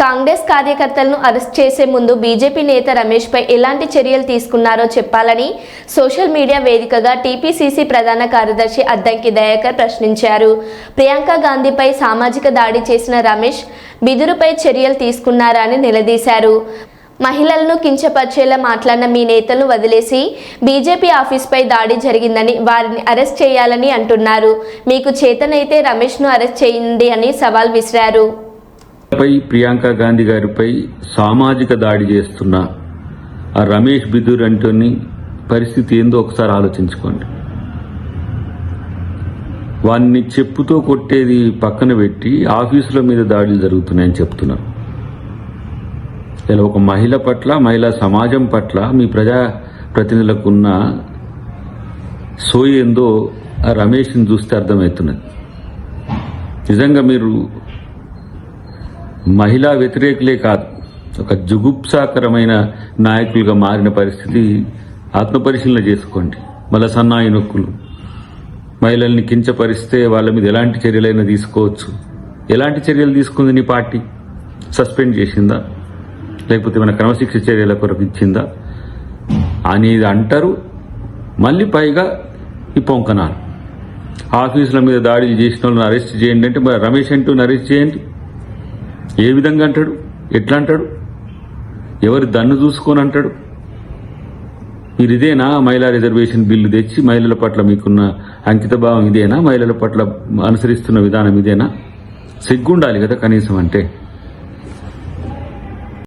కాంగ్రెస్ కార్యకర్తలను అరెస్ట్ చేసే ముందు బీజేపీ నేత రమేష్పై ఎలాంటి చర్యలు తీసుకున్నారో చెప్పాలని సోషల్ మీడియా వేదికగా టీపీసీసీ ప్రధాన కార్యదర్శి అద్దంకి దయాకర్ ప్రశ్నించారు. ప్రియాంక గాంధీపై సామాజిక దాడి చేసిన రమేష్ బిదురుపై చర్యలు తీసుకున్నారా అని నిలదీశారు. మహిళలను కించపరిచేలా మాట్లాడిన మీ నేతలను వదిలేసి బీజేపీ ఆఫీస్పై దాడి జరిగిందని వారిని అరెస్ట్ చేయాలని అంటున్నారు. మీకు చేతనైతే రమేష్ను అరెస్ట్ చేయండి అని సవాల్ విసిరారు. పై ప్రియాంక గాంధీ గారిపై సామాజిక దాడి చేస్తున్న ఆ రమేష్ బిదూర్ అంటోని పరిస్థితి ఏందో ఒకసారి ఆలోచించుకోండి. వాన్ని చెప్పుతో కొట్టేది పక్కన పెట్టి ఆఫీసుల మీద దాడులు జరుగుతున్నాయని చెప్తున్నారు. ఇలా ఒక మహిళ పట్ల మహిళా సమాజం పట్ల మీ ప్రజా ప్రతినిధులకు ఉన్న సోయి ఏందో ఆ రమేష్ని చూస్తే అర్థమవుతున్నది. నిజంగా మీరు మహిళా వ్యతిరేకులే కాదు ఒక జుగుప్సాకరమైన నాయకులుగా మారిన పరిస్థితి ఆత్మపరిశీలన చేసుకోండి. మళ్ళా సన్నాయి నొక్కులు. మహిళల్ని కించపరిస్తే వాళ్ళ మీద ఎలాంటి చర్యలైనా తీసుకోవచ్చు. ఎలాంటి చర్యలు తీసుకుంది నీ పార్టీ? సస్పెండ్ చేసిందా? లేకపోతే మన క్రమశిక్ష చర్యల కొరకు ఇచ్చిందా? అనేది అంటారు. మళ్ళీ పైగా ఈ పొంకనాలు. ఆఫీసుల మీద దాడులు చేసిన వాళ్ళని అరెస్ట్ చేయండి అంటే మరి రమేష్ అంటూ అరెస్ట్ చేయండి. ఏ విధంగా అంటాడు? ఎట్లా అంటాడు? ఎవరి దన్ను చూసుకొని అంటాడు? మీరు ఇదేనా మహిళా రిజర్వేషన్ బిల్లు తెచ్చి మహిళల పట్ల మీకున్న అంకిత భావం ఇదేనా? మహిళల పట్ల అనుసరిస్తున్న విధానం ఇదేనా? సిగ్గుండాలి కదా కనీసం అంటే.